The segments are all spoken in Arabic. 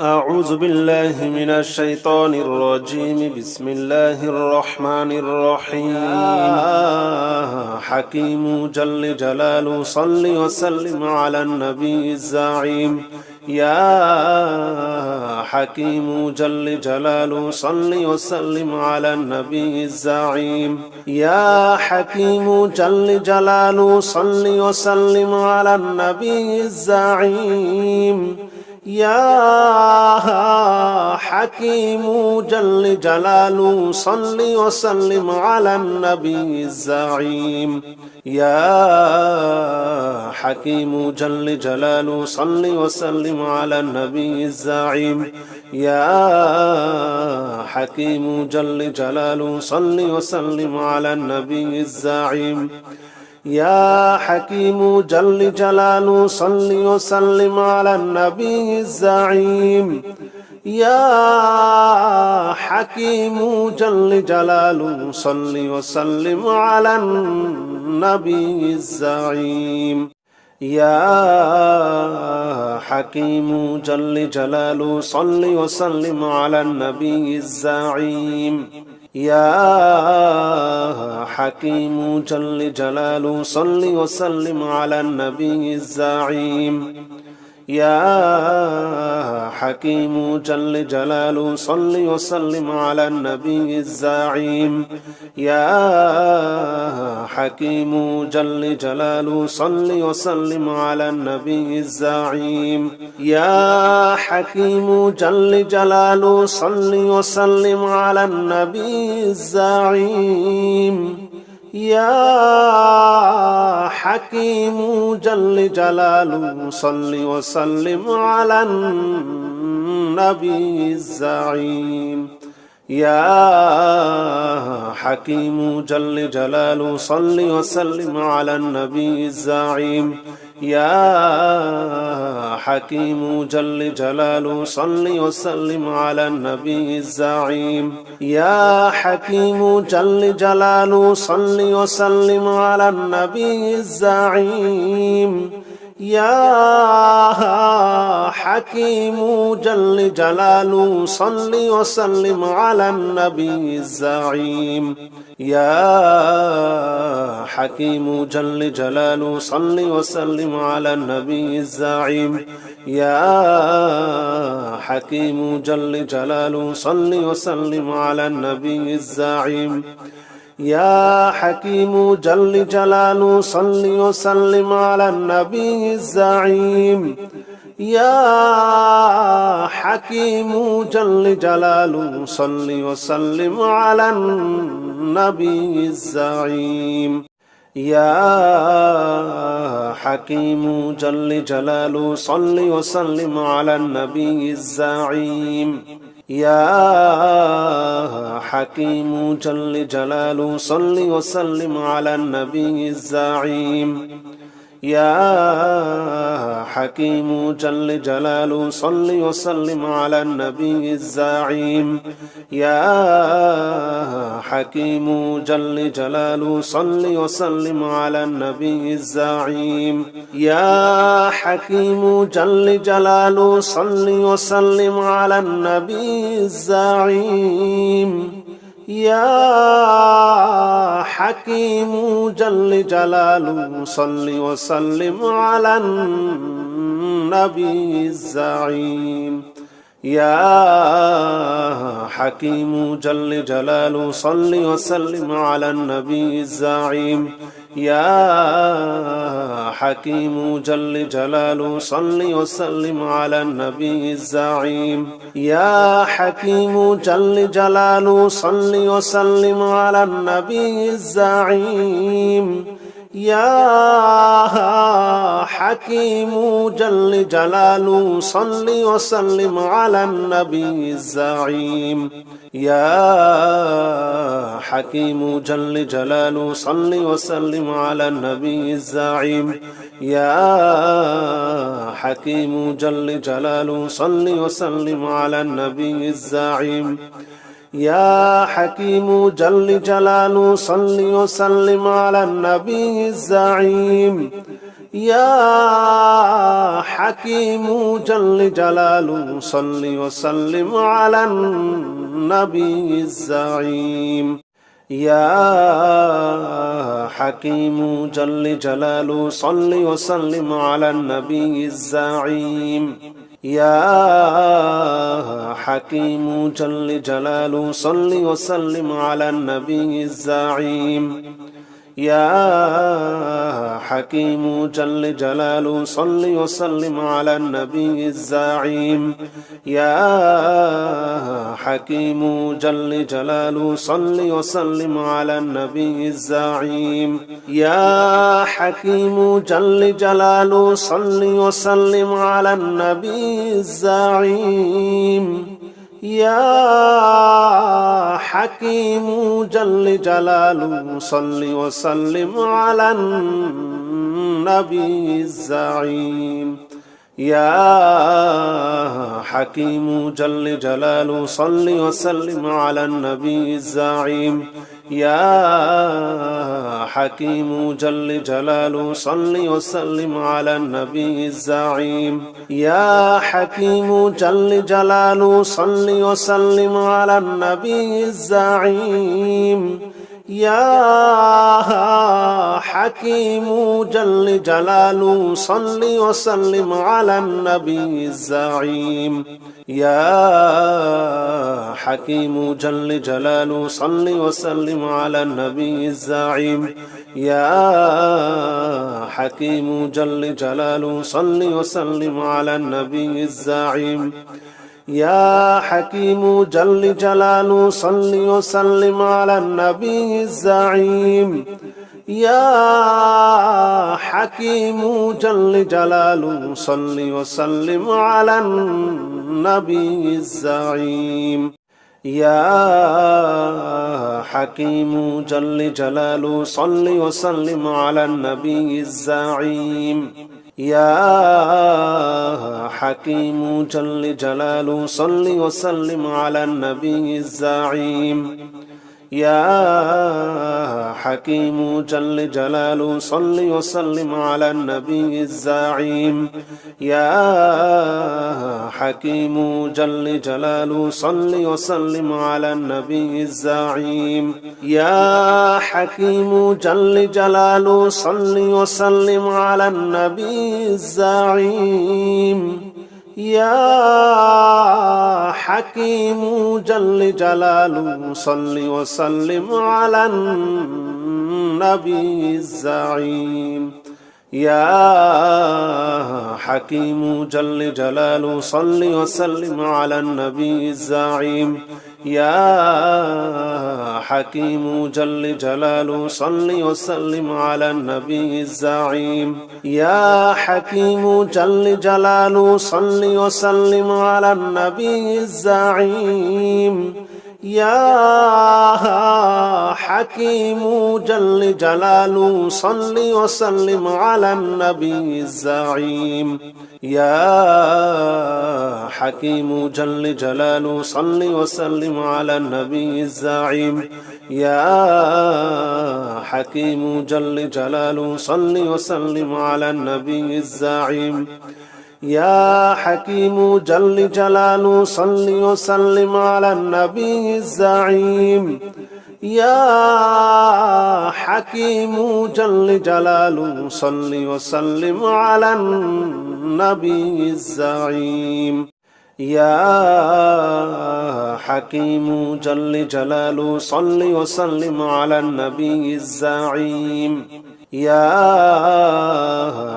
أعوذ بالله من الشيطان الرجيم. بسم الله الرحمن الرحيم. حكيم جل جلاله صل وسلم على النبي الزعيم. يا حكيم جل جلاله صل وسلم على النبي الزعيم. يا حكيم جل جلاله صل وسلم على النبي الزعيم. يا حكيم جل جلاله صل وسلم على النبي الزعيم. يا حكيم جل جلاله صل وسلم على النبي الزعيم. يا حكيم جل جلاله صل وسلم على النبي الزعيم. يا حكيم جل جلاله صل وسلم على النبي الزعيم. يا حكيم جل جلاله صل وسلم على النبي الزعيم. يا حكيم جل جلاله صل وسلم على النبي الزعيم. يا حكيم جل جلاله صل وسلم على النبي الزعيم. يا حكيم جل جلاله صل وسلم على النبي الزعيم. يا حكيم جل جلاله صل وسلم على النبي الزعيم. يا حكيم جل جلاله صل وسلم على النبي الزعيم. يا حكيم جل جلاله صل وسلم على النبي الزعيم. يا حكيم جل جلاله صل وسلم على النبي الزعيم. يا حكيم جل جلاله صل وسلم على النبي الزعيم. يا حكيم جل جلاله صل وسلم على النبي الزعيم. يا حكيم جل جلاله صل وسلم على النبي الزعيم يا حكيم جل جلاله صل وسلم على النبي الزعيم يا حكيم جل جلاله صل وسلم على النبي الزعيم يا حكيم جل جلاله صل وسلم على النبي الزعيم. يا حكيم جل جلاله صل وسلم على النبي الزعيم. يا حكيم جل جلاله صل وسلم على النبي الزعيم. يا حكيم جل جلاله صل وسلم على النبي الزعيم. يا حكيم جل جلاله صل وسلم على النبي الزعيم. يا حكيم جل جلاله صل وسلم على النبي الزعيم. يا حكيم جل جلاله صل وسلم على النبي الزعيم. يا حكيم جل جلاله صل وسلم على النبي الزعيم. يا حكيم جل جلاله صل وسلم على النبي الزعيم. يا حكيم جل جلاله صل وسلم على النبي الزعيم. يا حكيم جل جلاله صل وسلم على النبي الزعيم. يا حكيم جل جلاله صل وسلم على النبي الزعيم. يا حكيم جل جلاله صل وسلم على النبي الزعيم. يا حكيم جل جلاله صل وسلم على النبي الزعيم. يا حكيم جل جلاله صل وسلم على النبي الزعيم. يا حكيم جل جلاله صل وسلم على النبي الزعيم. يا حكيم جل جلاله صل وسلم على النبي الزعيم. يا حكيم جل جلاله صل وسلم على النبي الزعيم. يا حكيم جل جلاله صل وسلم على النبي الزعيم. يا حكيم جل جلاله صل وسلم على النبي الزعيم. يا حكيم جل جلاله صل وسلم على النبي الزعيم. يا حكيم جل جلاله صل وسلم على النبي الزعيم. يا حكيم جل جلاله صل وسلم على النبي الزعيم. يا حكيم جل جلاله صل وسلم على النبي الزعيم. يا حكيم جل جلاله صل وسلم على النبي الزعيم. يا حكيم جل جلاله صل وسلم على النبي الزعيم يا حكيم جل جلاله صل وسلم على النبي الزعيم يا حكيم جل جلاله صل وسلم على النبي الزعيم يا حكيم جل جلاله صل وسلم على النبي الزعيم. يا حكيم جل جلاله صل وسلم على النبي الزعيم. يا حكيم جل جلاله صل وسلم على النبي الزعيم. يا حكيم جل جلاله صل وسلم على النبي الزعيم. يا حكيم جل جلاله صل وسلم على النبي الزعيم. يا حكيم جل جلاله صل وسلم على النبي الزعيم. يا حكيم جل جلاله صل وسلم على النبي الزعيم. يا حكيم جل جلاله صل وسلم على النبي الزعيم. يا حكيم جل جلاله صل وسلم على النبي الزعيم. يا حكيم جل جلاله صل وسلم على النبي الزعيم. يا حكيم جل جلاله صل وسلم على النبي الزعيم. يا حكيم جل جلاله صل وسلم على النبي الزعيم يا حكيم جل جلاله صل وسلم على النبي الزعيم يا حكيم جل جلاله صل وسلم على النبي الزعيم يا حكيم جل جلاله صل وسلم على النبي الزعيم. يا حكيم جل جلاله صل وسلم على النبي الزعيم. يا حكيم جل جلاله صل وسلم على النبي الزعيم. يا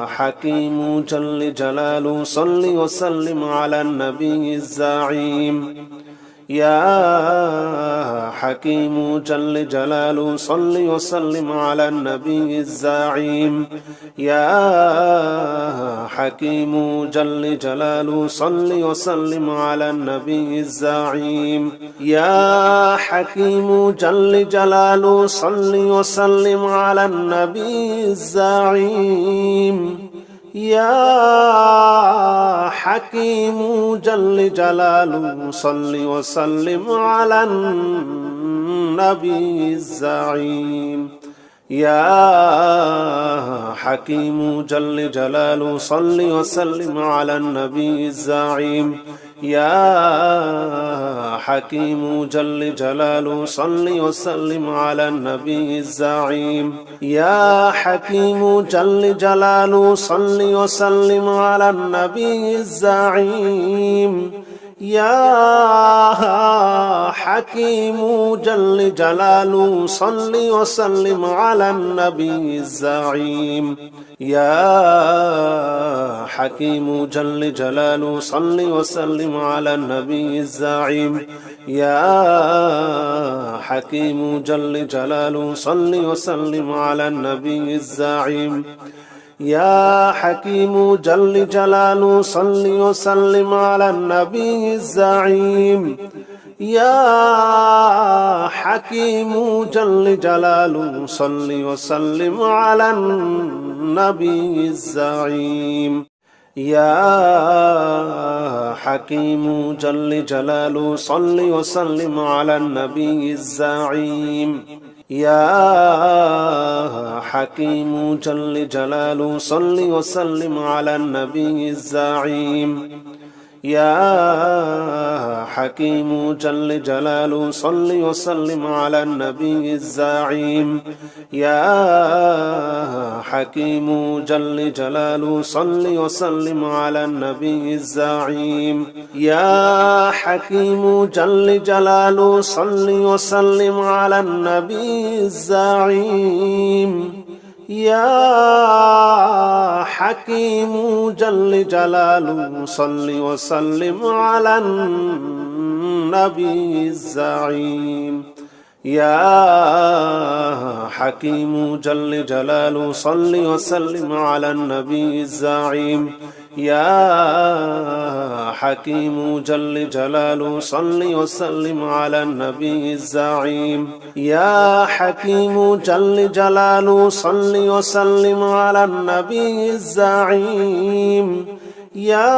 حكيم جل جلاله صل وسلم على النبي الزعيم. يا حكيم جل جلاله صل وسلم على النبي الزعيم. يا حكيم جل جلاله صل وسلم على النبي الزعيم. يا حكيم جل جلاله صل وسلم على النبي الزعيم. يا حكيم جل جلاله صل وسلم على النبي الزعيم. يا حكيم جل جلاله صل وسلم على النبي الزعيم. يا حكيم جل جلاله صل وسلم على النبي الزعيم. يا حكيم جل جلاله صل وسلم على النبي الزعيم. يا حكيم جل جلاله صل وسلم على النبي الزعيم يا حكيم جل جلاله صل وسلم على النبي الزعيم يا حكيم جل جلاله صل وسلم على النبي الزعيم يا حكيم جل جلاله صل وسلم على النبي الزعيم. يا حكيم جل جلاله صل وسلم على النبي الزعيم. يا حكيم جل جلاله صل وسلم على النبي الزعيم. يا حكيم جل جلاله صل وسلم على النبي الزعيم. يا حكيم جل جلاله صل وسلم على النبي الزعيم. يا حكيم جل جلاله صل وسلم على النبي الزعيم. يا حكيم جل جلاله صل وسلم على النبي الزعيم. يا حكيم جل جلاله صل وسلم على النبي الزعيم. يا حكيم جل جلاله صل وسلم على النبي الزعيم. يا حكيم جل جلاله صل وسلم على النبي الزعيم. يا حكيم جل جلاله صل وسلم على النبي الزعيم. يا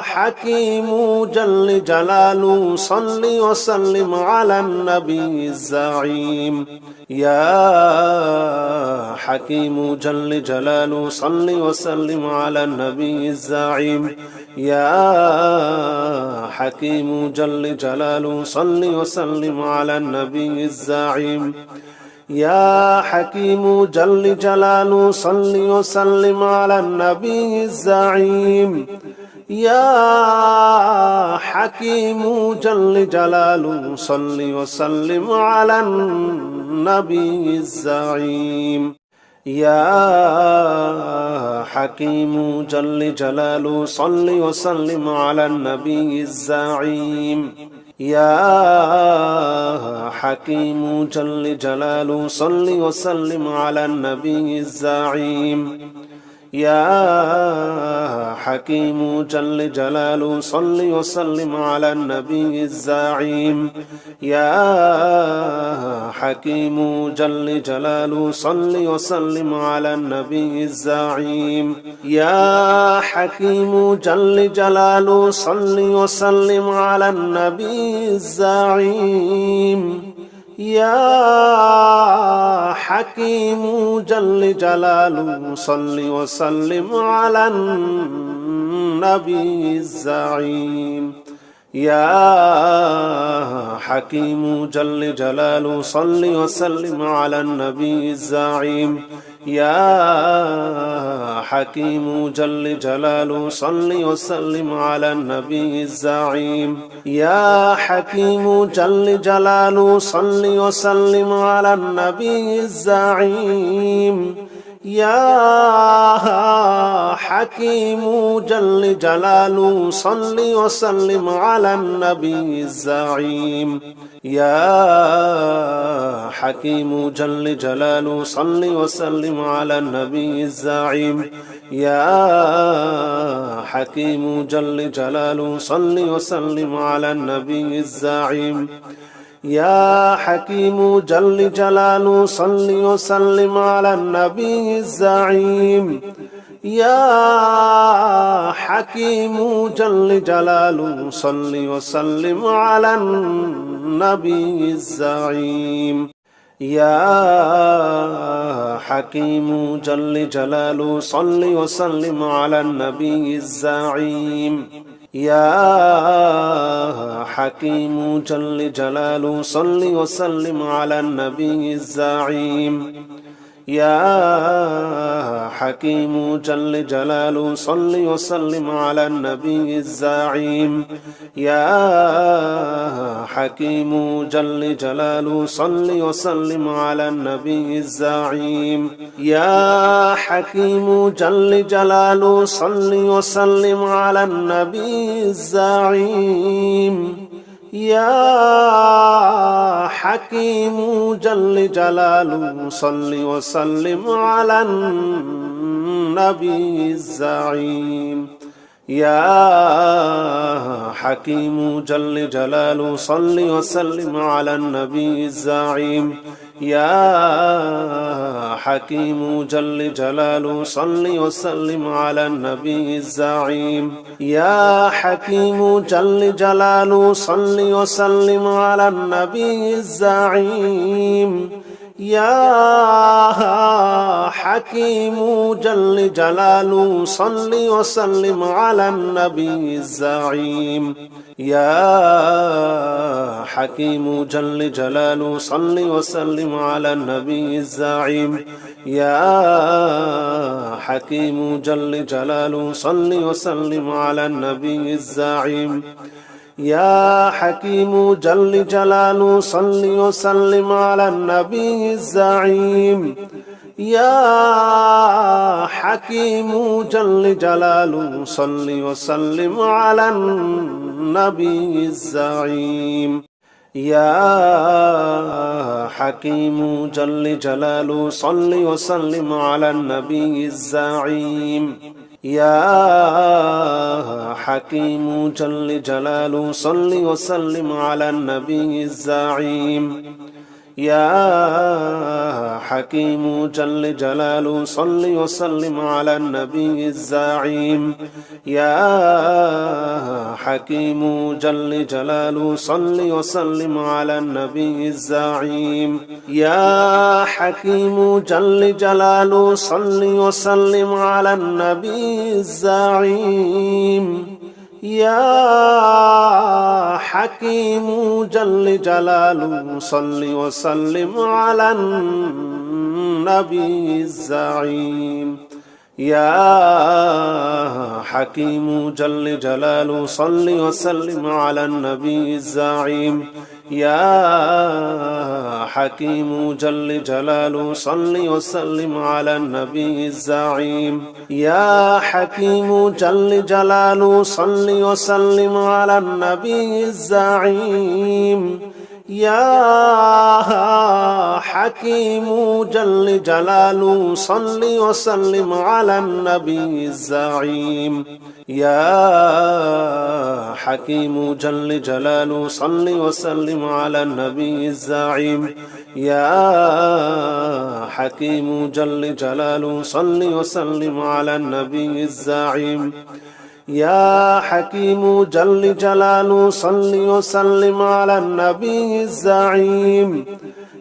حكيم جل جلاله صل وسلم على النبي الزعيم يا حكيم جل جلاله صل وسلم على النبي الزعيم يا حكيم جل جلاله صل وسلم على النبي الزعيم يا حكيم جل جلاله صل وسلم على النبي الزعيم. يا حكيم جل جلاله صل وسلم على النبي الزعيم. يا حكيم جل جلاله صل وسلم على النبي الزعيم. يا حكيم جل جلاله صل وسلم على النبي الزعيم. يا حكيم جل جلاله صل وسلم على النبي الزعيم. يا حكيم جل جلاله صل وسلم على النبي الزعيم. يا حكيم جل جلاله صل وسلم على النبي الزعيم. يا حكيم جل جلاله صل وسلم على النبي الزعيم. يا حكيم جل جلاله صل وسلم على النبي الزعيم. يا حكيم جل جلاله صل وسلم على النبي الزعيم. يا حكيم جل جلاله صل وسلم على النبي الزعيم. يا حكيم جل جلاله صل وسلم على النبي الزعيم. يا حكيم جل جلاله صل وسلم على النبي الزعيم. يا حكيم جل جلاله صل وسلم على النبي الزعيم. يا حكيم جل جلاله صل وسلم على النبي الزعيم. يا حكيم جل جلاله صل وسلم على النبي الزعيم. يا حكيم جل جلاله صل وسلم على النبي الزعيم. يا حكيم جل جلاله صل وسلم على النبي الزعيم. يا حكيم جل جلاله صل وسلم على النبي الزعيم. يا حكيم جل جلاله صل وسلم على النبي الزعيم. يا حكيم جل جلاله صل وسلم على النبي الزعيم. يا حكيم جل جلاله صل وسلم على النبي الزعيم. يا حكيم جل جلاله صل وسلم على النبي الزعيم. يا حكيم جل جلاله صل وسلم على النبي الزعيم. يا حكيم جل جلاله صل وسلم على النبي الزعيم. يا حكيم جل جلاله صل وسلم على النبي الزعيم يا حكيم جل جلاله صل وسلم على النبي الزعيم يا حكيم جل جلاله صل وسلم على النبي الزعيم يا حكيم جل جلاله صل وسلم على النبي الزعيم. يا حكيم جل جلاله صل وسلم على النبي الزعيم. يا حكيم جل جلاله صل وسلم على النبي الزعيم. يا حكيم جل جلاله صل وسلم على النبي الزعيم. يا حكيم جل جلاله صل وسلم على النبي الزعيم. يا حكيم جل جلاله صل وسلم على النبي الزعيم. يا حكيم جل جلاله صل وسلم على النبي الزعيم. يا حكيم جل جلاله صل وسلم على النبي الزعيم. يا حكيم جل جلاله صل وسلم على النبي الزعيم. يا حكيم جل جلاله صل وسلم على النبي الزعيم. يا حكيم جل جلاله صل وسلم على النبي الزعيم. يا حكيم جل جلاله صل وسلم على النبي الزعيم يا حكيم جل جلاله صل وسلم على النبي الزعيم يا حكيم جل جلاله صل وسلم على النبي الزعيم يا حكيم جل جلاله صل وسلم على النبي الزعيم.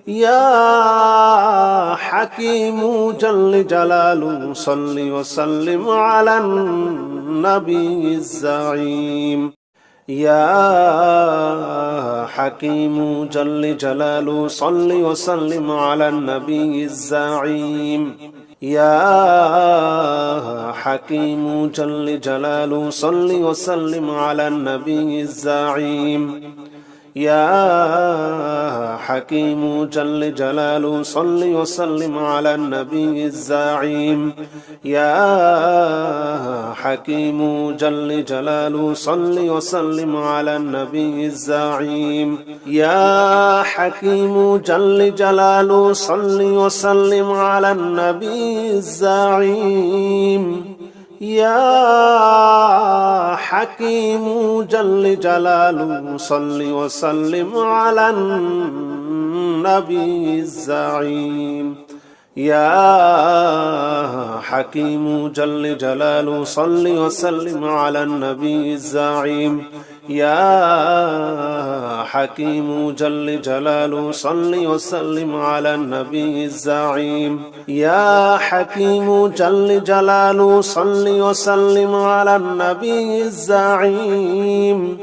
يا حكيم جل جلاله صل وسلم على النبي الزعيم. يا حكيم جل جلاله صل وسلم على النبي الزعيم. يا حكيم جل جلاله صل وسلم على النبي الزعيم. يا حكيم جل جلاله صل وسلم على النبي الزعيم. يا حكيم جل جلاله صل وسلم على النبي الزعيم. يا حكيم جل جلاله صل وسلم على النبي الزعيم. يا حكيم جل جلاله صل وسلم على النبي الزعيم. يا حكيم جل جلاله صل وسلم على النبي الزعيم. يا حكيم جل جلاله صل وسلم على النبي الزعيم. يا حكيم جل جلاله صل وسلم على النبي الزعيم.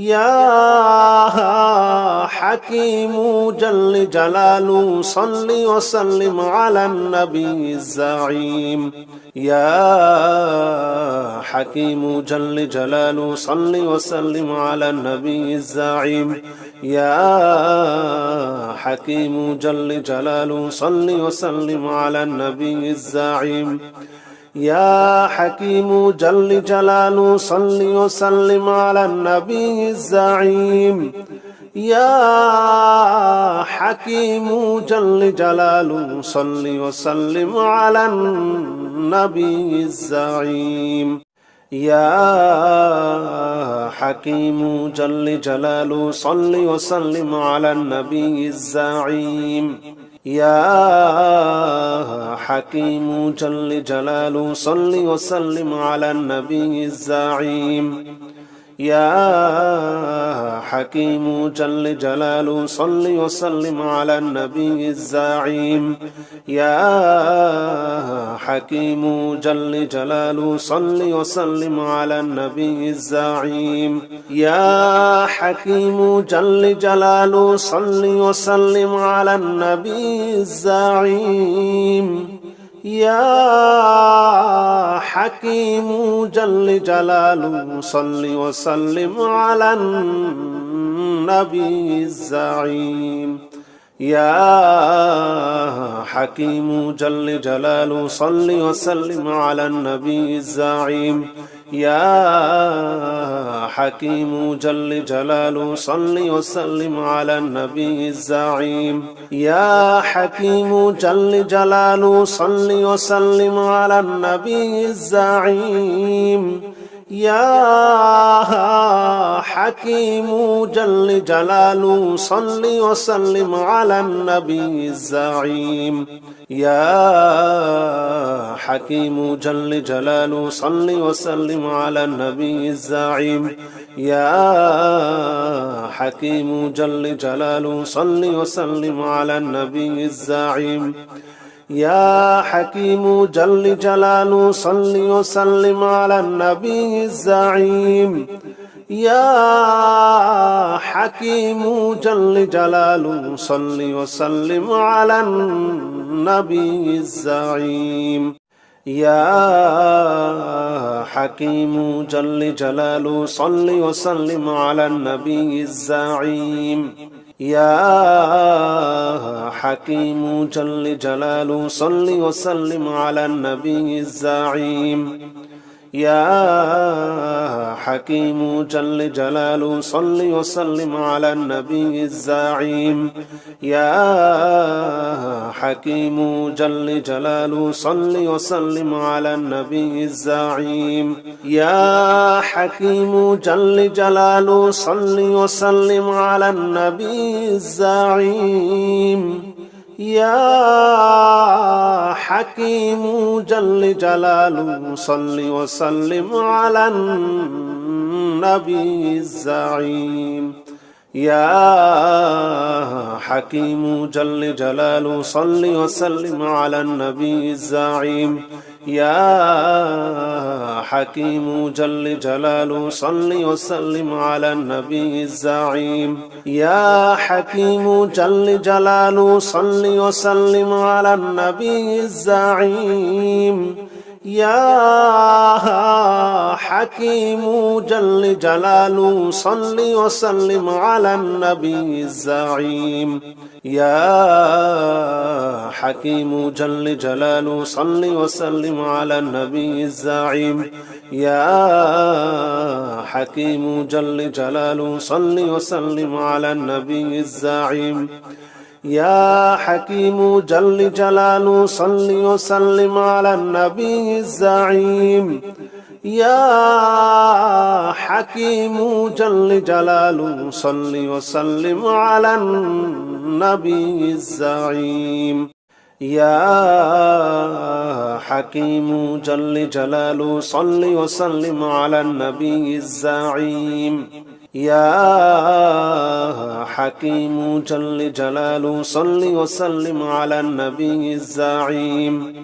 يا حكيم جل جلاله صل وسلم على النبي الزعيم يا حكيم جل جلاله صل وسلم على النبي الزعيم يا حكيم جل جلاله صل وسلم على النبي الزعيم يا حكيم جل جلاله صل وسلم على النبي الزعيم. يا حكيم جل جلاله صل وسلم على النبي الزعيم. يا حكيم جل جلاله صل وسلم على النبي الزعيم. يا حكيم جل جلاله صل وسلم على النبي الزعيم. يا حكيم جل جلاله صل وسلم على النبي الزعيم. يا حكيم جل جلاله صل وسلم على النبي الزعيم. يا حكيم جل جلاله صل وسلم على النبي الزعيم. يا حكيم جل جلاله صل وسلم على النبي الزعيم. يا حكيم جل جلاله صل وسلم على النبي الزعيم. يا حكيم جل جلاله صل وسلم على النبي الزعيم. يا حكيم جل جلاله صل وسلم على النبي الزعيم. يا حكيم جل جلاله صل وسلم على النبي الزعيم. يا حكيم جل جلاله صل وسلم على النبي الزعيم. يا حكيم جل جلاله صل وسلم على النبي الزعيم. يا حكيم جل جلاله صل وسلم على النبي الزعيم. يا حكيم جل جلاله صل وسلم على النبي الزعيم. يا حكيم جل جلاله صل وسلم على النبي الزعيم. يا حكيم جل جلاله صل وسلم على النبي الزعيم. يا حكيم جل جلاله صل وسلم على النبي الزعيم. يا حكيم جل جلاله صل وسلم على النبي الزعيم. يا حكيم جل جلاله صل وسلم على النبي الزعيم. يا حكيم جل جلاله صل وسلم على النبي الزعيم. يا حكيم جل جلاله صل وسلم على النبي الزعيم. يا حكيم جل جلاله صل وسلم على النبي الزعيم. يا حكيم جل جلاله صل وسلم على النبي الزعيم. يا حكيم جل جلاله صل وسلم على النبي الزعيم يا حكيم جل جلاله صل وسلم على النبي الزعيم يا حكيم جل جلاله صل وسلم على النبي الزعيم يا حكيم جل جلاله صل وسلم على النبي الزعيم. يا حكيم جل جلاله صل وسلم على النبي الزعيم. يا حكيم جل جلاله صل وسلم على النبي الزعيم. يا حكيم جل جلاله صل وسلم على النبي الزعيم.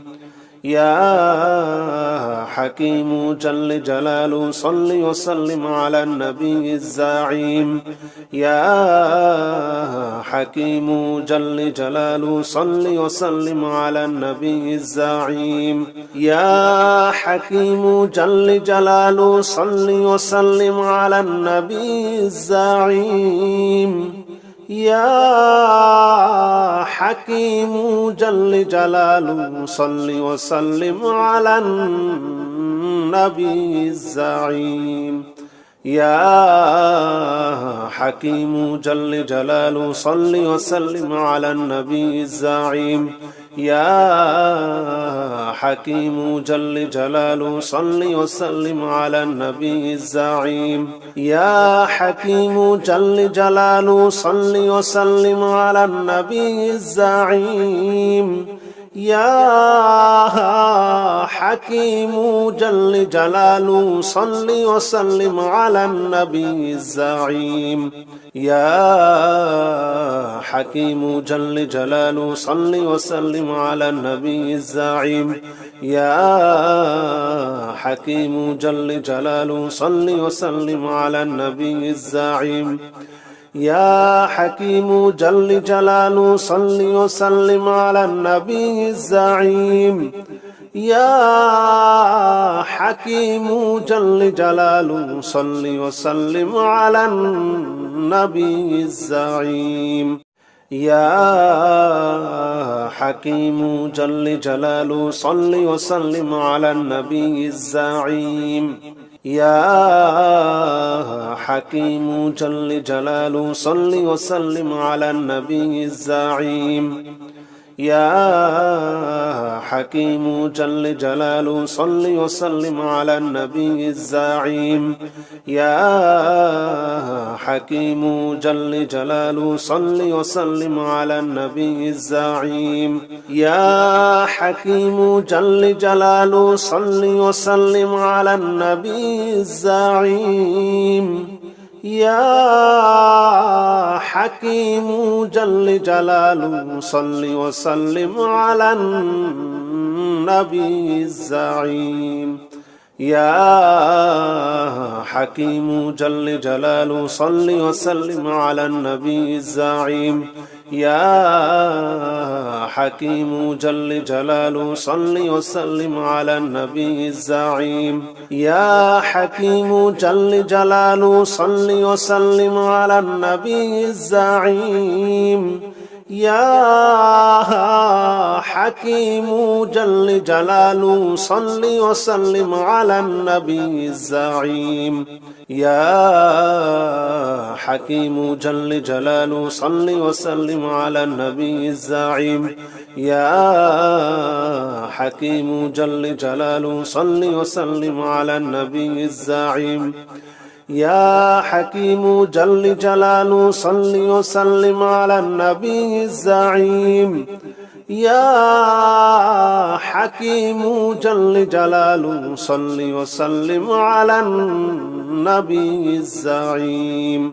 يا حكيم جل جلاله صل وسلم على النبي الزعيم. يا حكيم جل جلاله صل وسلم على النبي الزعيم. يا حكيم جل جلاله صل وسلم على النبي الزعيم. يا حكيم جل جلاله صل وسلم على النبي الزعيم. يا حكيم جل جلاله صل وسلم على النبي الزعيم. يا حكيم جل جلاله صل وسلم على النبي الزعيم. يا حكيم جل جلاله صل وسلم على النبي الزعيم. يا حكيم جل جلاله صل وسلم على النبي الزعيم. يا حكيم جل جلاله صل وسلم على النبي الزعيم. يا حكيم جل جلاله صل وسلم على النبي الزعيم. يا حكيم جل جلاله صل وسلم على النبي الزعيم. يا حكيم جل جلاله صل وسلم على النبي الزعيم. يا حكيم جل جلاله صل وسلم على النبي الزعيم. يا حكيم جل جلاله صل وسلم على النبي الزعيم. يا حكيم جل جلاله صل وسلم على النبي الزعيم. يا حكيم جل جلاله صل وسلم على النبي الزعيم. يا حكيم جل جلاله صل وسلم على النبي الزعيم. يا حكيم جل جلاله صل وسلم على النبي الزعيم. يا حكيم جل جلاله صل وسلم على النبي الزعيم. يا حكيم جل جلاله صل وسلم على النبي الزعيم. يا حكيم جل جلاله صل وسلم على النبي الزعيم. يا حكيم جل جلاله صل وسلم على النبي الزعيم يا حكيم جل جلاله صل وسلم على النبي الزعيم يا حكيم جل جلاله صل وسلم على النبي الزعيم يا حكيم جل جلاله صل وسلم على النبي الزعيم. يا حكيم جل جلاله صل وسلم على النبي الزعيم.